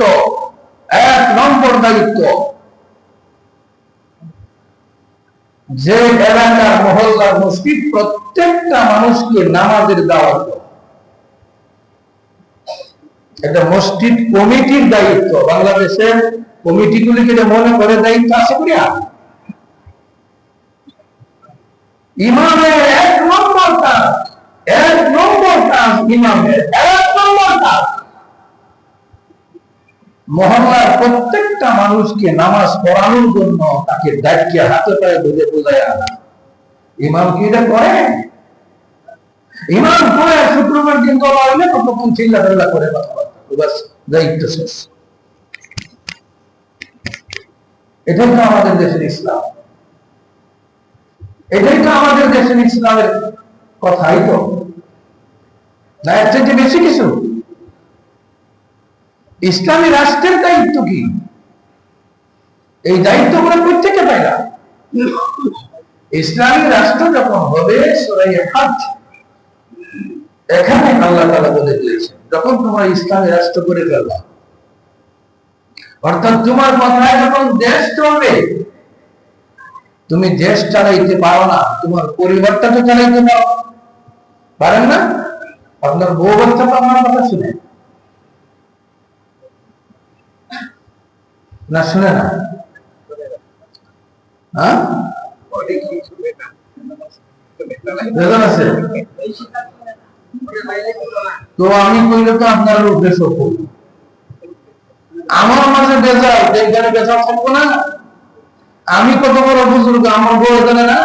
দায়িত্ব, এক নম্বর দায়িত্ব। যে এলাকার মহল্লার মসজিদ প্রত্যেকটা মানুষকে নামাজের দাওয়াত দেওয়া। এটা মসজিদ কমিটির দায়িত্ব। বাংলাদেশের কমিটিগুলিকে যে মনে করে দায়িত্ব আছে করিয়া ইমামের এক নম্বর কাজ, এক নম্বর কাজ ইমামের, এক নম্বর কাজ। মহল্লার প্রত্যেকটা মানুষকে নামাজ পড়ানোর জন্য তাকে দায়িত্বে হাতে পায়ে ধরে বোঝায় আনা ইমাম কি এটা করে? ইমাম করে, শুক্রবার দিন দল হইলে ততক্ষণ চিল্লা চিল্লা করে কথাবার্তা। বাস দায়িত্ব শেষ। এটাই তো আমাদের দেশের ইসলাম। এটাই তো আমাদের দেশের ইসলামের কথাই তো। না, এর বেশি কিছু? ইসলামী রাষ্ট্রের দায়িত্ব কি? এই দায়িত্ব আমরা প্রত্যেকে পাই না ইসলামী রাষ্ট্র যখন হবে এখানে আল্লাহ তালা বলে দিয়েছেন, যখন তোমার ইসলামী রাষ্ট্র করে ফেলবা। অর্থাৎ তোমার কথায় যখন দেশ চলবে, তুমি দেশ চালাইতে পারো না, তোমার পরিবারটা তো চালাইতে পারো। পারেন না? আপনার বউ বাচ্চা তো আপনার কথা শুনে। না, শুনে না। হ্যাঁ? তো আমি কইলে তো আপনার উদ্দেশ্য আমার মাঝে থাকব না। আমি কত বড় বুজুর্গ, আমার বউ এখানে না?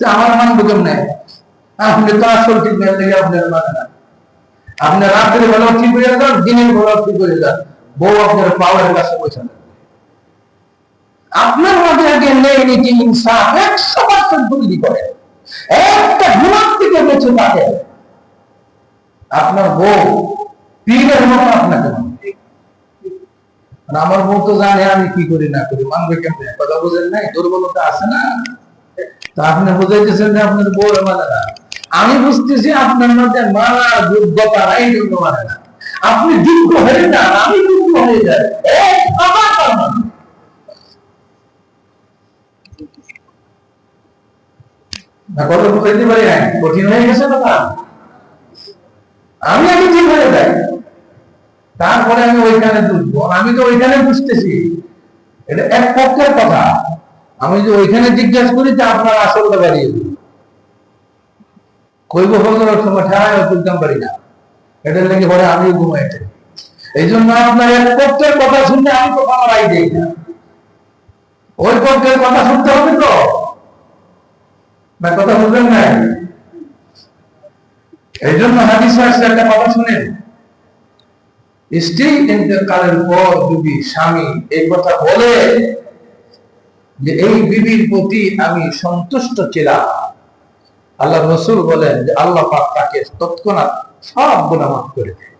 আমার মানবো কেমনে আপনি তো আসল ঠিক নেই লেগে আপনার মানে না। আপনি রাত্রে বেলা ঠিক হয়ে যান, দিনের বেলা ঠিক হয়ে যান। বউ আপনার পাওয়ার কাছে বসে না আপনার মধ্যে আগে নেই একশো পার্সেন্ট তৈরি করে। একটা থেকে বেঁচে থাকে। আপনার বউ পীরের মতো আপনাকে। আমার বউ তো জানে আমি কি করি, না করি, মানবে কেমনে? কথা বুঝেন নাই? দুর্বলতা আছে না? তা আপনি বুঝাইতেছেন যে আপনার বউ মানে না। আমি বুঝতেছি আপনার মধ্যে মানার যোগ্যতা নাই জন্য মানে না। আপনি যোগ্য হয়ে যান আমি যোগ্য হয়ে যাই এক আমি ঠিক হয়ে যাই। তারপরে আমি ওইখানে বুঝব। আমি তো ওইখানে বুঝতেছি। এটা এক পক্ষের কথা। আমি যে ওইখানে জিজ্ঞাসা করি যে আপনার আসলটা বাড়িয়ে দিই কইব ফজরের সময় ঠেলায় তুলতাম পারি না। এটার লেগে পরে আমিও ঘুমাইতে এই জন্য আপনার এক পক্ষের কথা আমি তো দিই না। ওই পক্ষের কথা শুনতে হবে তো। না কথা বুঝলেন নাই এই জন্য হাদিস আসছে একটা কথা শুনেন। স্ত্রী ইন্তেকালের পর যদি স্বামী এই কথা বলে যে এই বিবির প্রতি আমি সন্তুষ্ট ছিলাম, আল্লাহ রসুল বলেন যে আল্লাহ পাক তাকে তৎক্ষণাৎ সব গুণা মাফ করে দেয়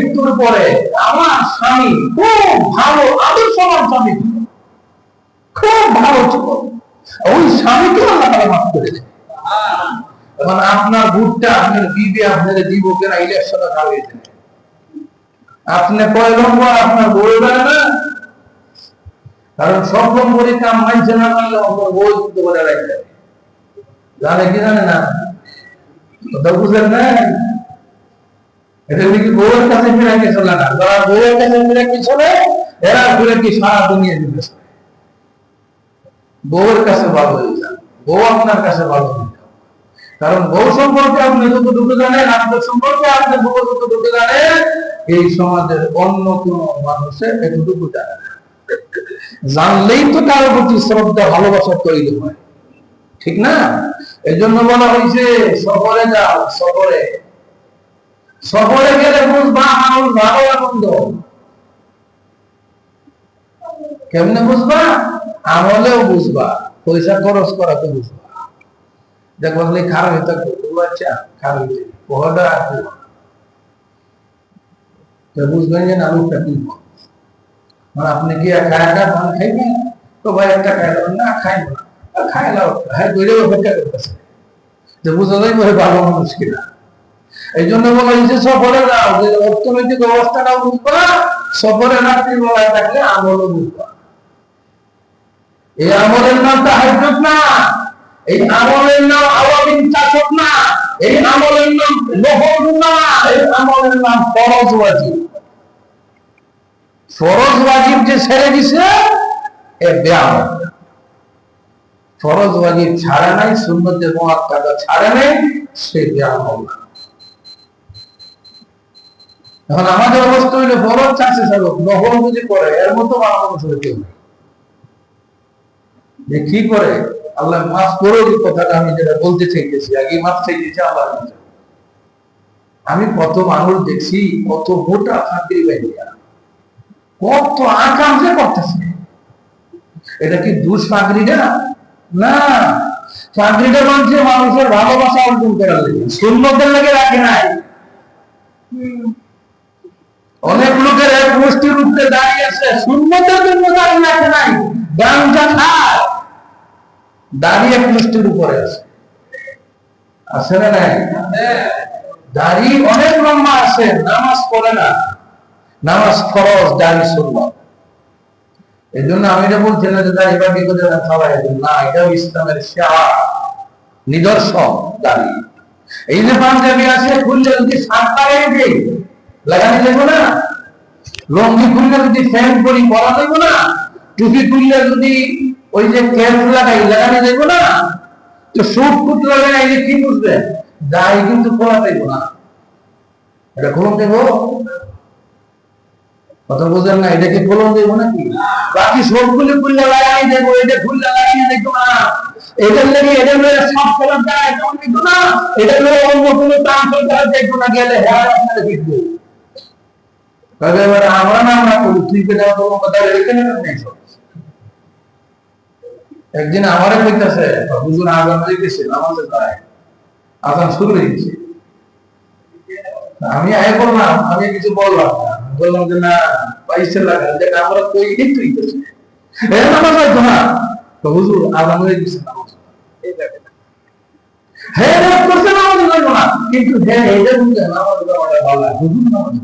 মৃত্যুর পরে আমার স্বামী খুব ভালো আদর্শবান স্বামী। খুব ভালো ছিল। ওই স্বামীকে আল্লাহ তাআলা মাফ করে এখন আপনার ভোটটা আপনার বিবি আপনার দিব কেনা ইলেকশনে আপনি আপনার বই না কারণ না মানলে আপনার বই পারে রাখবে। জানে কি জানে না? বুঝলেন না? কারণ বউ সম্পর্কে আপনি যতটুকু জানেন আপনার সম্পর্কে আপনি বউ যতটুকু জানেন, এই সমাজের অন্য কোন মানুষের এতটুকু জানে জানলেই তো কারোর প্রতি শ্রদ্ধা, ভালোবাসা তৈরি হয়। ঠিক না? এই জন্য বলা হয়েছে, সফরে যাও, সফরে। সফরে গেলে বুঝবা মানুষ ভালো না মন্দ কেমনে বুঝবা? আমলেও বুঝবা। পয়সা খরচ করাতে বুঝবা। দেখো খারাপ হইতে আচ্ছা হইতে রাখব। তো বুঝবেন যে লোকটা মানে আপনি কি একা একা ধান খাইবেন? তো ভাই একটা খাইলাম না খাইব না খাইলাম হ্যাঁ দৈরে অপেক্ষা করতেছে। যে ভালো মানুষ কিনা। এই জন্য বলা হয়েছে, সফরে যাও। যে অর্থনৈতিক অবস্থাটাও বুঝবা সফরে রাত্রি বেলায় থাকলে এই আমলের নাম না, এই আমলের নাম চাষক না, এই আমলের নাম না, এই আমলের নাম যে ছেড়ে দিছে, এ ব্যায়াম নাই সুন্নতের মুআক্কাদা ছাড়া নাই, সে ব্যায়াম না। এখন আমাদের অবস্থা হইলে ফরজ চাষে চালক নহর যদি করে এর মতো হলে কেউ যে কি করে? আল্লাহ মাফ করো যে কথাটা আমি যেটা বলতে চাইতেছি আগে মাফ চাইতেছি, আল্লাহ আমি কত মানুষ দেখছি, কত মোটা ফাঁকি বাইরিয়া কত আকাম করতেছে। এটা কি দুষ ফাঁকরিটা না। চাকরিটা মানুষের ভালোবাসা অর্জন করার লাগে। সুন্নতের লাগে রাখে নাই। অনেক লোকের এক গোষ্ঠীর উপরে দাঁড়িয়ে আছে সুন্নতের জন্য দাঁড়িয়ে রাখে নাই। গামছা খায় দাঁড়িয়ে পুষ্টির উপরে আছে। আছে না নাই? দাড়ি অনেক লম্বা আছে, নামাজ পড়ে না। নামাজ ফরজ দাড়ি সুন্নত এই জন্য আমি এটা বলছিলাম যে দাড়ি বাকি করে না সবাই না, এটাও ইসলামের শিয়া নিদর্শন দাড়ি এই যে পাঞ্জাবি আছে খুললে যদি সাত দিই লাগানি দেবো না? লঙ্গি খুললে যদি ফ্যান করি পরা দেবো না? টুপি খুললে যদি ওই যে ক্যাপ লাগাই, লাগানো যাইবো না? তো সুট ফুট লাগাই কি বুঝবে? দাড়ি কিন্তু খোলা যাইবো না। এটা খোলন দেবো কথা বুঝলেন না এটাকে খোলন দেবো নাকি? বাকি সবগুলো খুললে লাগাই দেবো এটা খুললে লাগাই দেখব না। এটার লেগে এটার লেগে সব যায় এমন দেখব না। এটার লেগে অন্য কোনো ট্রান্সফার করা দেখব না, গেলে হ্যাঁ আপনারা দেখব। তবে আমরা না, আমরা করি তুই কে দেওয়া তোমার কথা নেই সব? একদিন আমারে কইতাছে হুজুর আজান হয়ে গেছে নামাজে দাঁড়ায় শুরু হয়ে আমি আয় করলাম আমি কিছু বললাম বললাম যে না লাগা যে আমরা কই হইতেছে। এ নামাজ না তো হুজুর হয়ে গেছে নামাজ হ্যাঁ করছে নামাজ না। কিন্তু হ্যাঁ নামাজ পড়াটা ভালো হুজুর নামাজ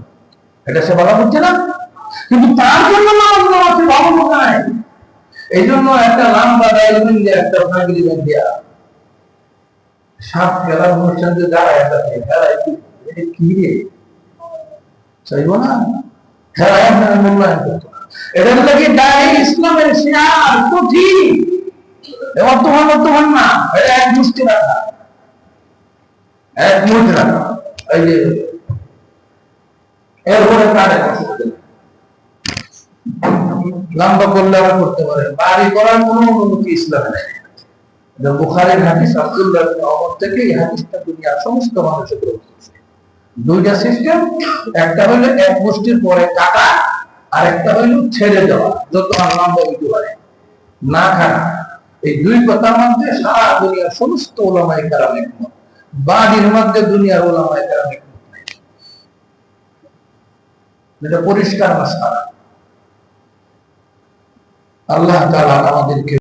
এটা সে ভালো হচ্ছে না। কিন্তু তার জন্য মনে এই জন্য একটা লম্বা দিয়ে একটা সাপ খেলার অনুষ্ঠান যে দাঁড়ায় খেলায় কি রে? চাইব না? খেলায় আপনার মূল্যায়ন করতো এটা দাঁড়িয়ে ইসলামের শিয়ার তো না এক মুষ্টি রাখা। এক মুঠি রাখা। এই যে এরপরে কারে কাছে লম্বা করলে আবার করতে পারে বাড়ি করার কোনো অনুমতি ইসলামে নেই। বুখারীর হাদিস, আব্দুল্লাহ ওমর থেকে এই হাদিসটা দুনিয়ার সমস্ত মানুষের গ্রহণ করছে দুইটা সিস্টেম একটা হলো এক মুষ্টির পরে কাটা আর একটা হলো ছেড়ে দেওয়া। যত আর লম্বা হইতে পারে। না খানা। এই দুই কথার মধ্যে সারা দুনিয়ার সমস্ত ওলামাই কারাম একমত। বাড়ির মধ্যে দুনিয়ার ওলামাই কারাম একমত। এটা পরিষ্কার মাসালা আল্লাহ তাআলা আমাদেরকে